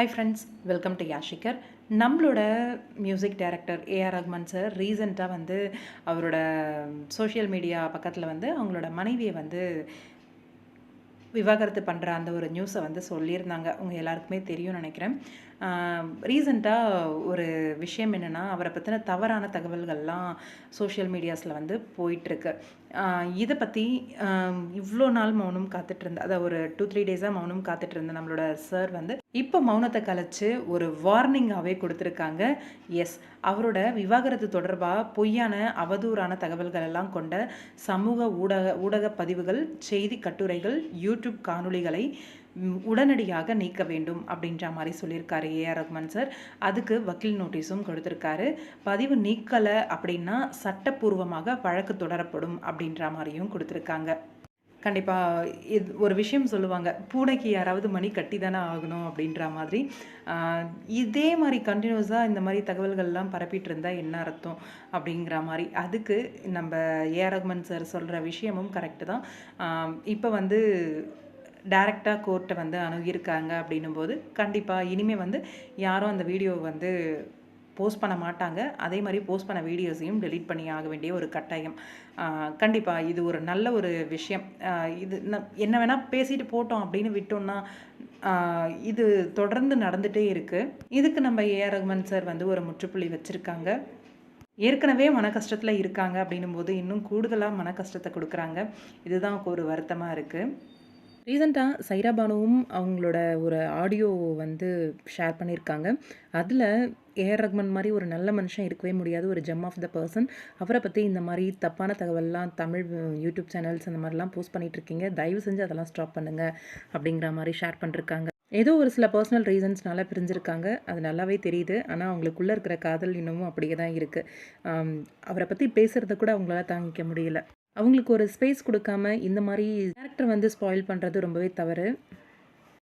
High friends welcome to யாஷிகர் நம்மளோட music director A R Rahman sir ரீசெண்டாக வந்து அவரோட சோஷியல் மீடியா பக்கத்தில் வந்து அவங்களோட மனைவியை வந்து விவாகரத்து பண்ணுற அந்த ஒரு நியூஸை வந்து சொல்லியிருந்தாங்க. உங்கள் எல்லாருக்குமே தெரியும்னு நினைக்கிறேன். ரீசண்டாக ஒரு விஷயம் என்னென்னா அவரை பற்றின தவறான தகவல்கள்லாம் சோஷியல் மீடியாஸில் வந்து போயிட்டுருக்கு. இதை பற்றி இவ்வளோ நாள் மௌனம் காத்துட்டு அதை அதாவது ஒரு டூ த்ரீ டேஸாக மௌனம் காத்துட்ருந்த நம்மளோட சார் வந்து இப்போ மௌனத்தை கலைச்சு ஒரு வார்னிங்காகவே கொடுத்துருக்காங்க. எஸ் அவரோட விவாகரத்து தொடர்பாக பொய்யான அவதூறான தகவல்கள் எல்லாம் கொண்ட சமூக ஊடக ஊடக பதிவுகள் செய்தி கட்டுரைகள் யூடியூப் காணொளிகளை ம், உடனடியாக நீக்க வேண்டும் அப்படின்ற மாதிரி சொல்லியிருக்காரு ஏஆர் ரஹ்மான் சார் அதுக்கு வக்கீல் நோட்டீஸும் கொடுத்துருக்காரு. பதிவு நீக்கலை அப்படின்னா சட்டப்பூர்வமாக வழக்கு தொடரப்படும் அப்படின்ற மாதிரியும் கொடுத்துருக்காங்க. கண்டிப்பாக இது ஒரு விஷயம் சொல்லுவாங்க பூனைக்கு யாராவது மணி கட்டி தானே ஆகணும் அப்படின்ற மாதிரி. இதே மாதிரி கண்டினியூஸாக இந்த மாதிரி தகவல்கள்லாம் பரப்பிட்டு இருந்தால் என்ன அர்த்தம் அப்படிங்கிற மாதிரி. அதுக்கு நம்ம ஏஆர் ரஹ்மான் சார் சொல்கிற விஷயமும் கரெக்டு தான். இப்போ வந்து டைரெக்டாக கோர்ட்டை வந்து அணுகியிருக்காங்க அப்படின்னும் போது கண்டிப்பாக இனிமேல் வந்து யாரும் அந்த வீடியோவை வந்து போஸ்ட் பண்ண மாட்டாங்க. அதே மாதிரி போஸ்ட் பண்ண வீடியோஸையும் டெலீட் பண்ணி ஆக வேண்டிய ஒரு கட்டாயம். கண்டிப்பாக இது ஒரு நல்ல ஒரு விஷயம். இது என்ன வேணால் பேசிட்டு போட்டோம் அப்படின்னு விட்டோம்னா இது தொடர்ந்து நடந்துகிட்டே இருக்குது இதுக்கு நம்ம ஏஆர் ரகுமன் சார் வந்து ஒரு முற்றுப்புள்ளி வச்சுருக்காங்க. ஏற்கனவே மன கஷ்டத்தில் இருக்காங்க அப்படின்னும் போது இன்னும் கூடுதலாக மன கஷ்டத்தை கொடுக்குறாங்க. இதுதான் ஒரு வருத்தமாக இருக்குது ரீசெண்டாக சைரா பானுவும் அவங்களோட ஒரு ஆடியோ வந்து ஷேர் பண்ணியிருக்காங்க. அதில் ஏஆர் ரஹ்மான் மாதிரி ஒரு நல்ல மனுஷன் இருக்கவே முடியாது ஒரு ஜெம் ஆஃப் த பர்சன் அவரை பற்றி இந்த மாதிரி தப்பான தகவல்லாம் தமிழ் யூடியூப் சேனல்ஸ் அந்த மாதிரிலாம் போஸ்ட் பண்ணிட்டு இருக்கீங்க தயவு செஞ்சு அதெல்லாம் ஸ்டாப் பண்ணுங்கள் அப்படிங்கிற மாதிரி ஷேர் பண்ணிருக்காங்க. ஏதோ ஒரு சில பர்சனல் ரீசன்ஸ்னால பிரிஞ்சிருக்காங்க. அது நல்லாவே தெரியுது. ஆனால் அவங்களுக்குள்ளே இருக்கிற காதல் இன்னமும் அப்படியே தான் இருக்குது அவரை பற்றி பேசுகிறத கூட அவங்களால தாங்கிக்க முடியல. அவங்களுக்கு ஒரு ஸ்பேஸ் கொடுக்காம இந்த மாதிரி கேரக்டர் வந்து ஸ்பாயில் பண்ணுறது ரொம்பவே தவறு.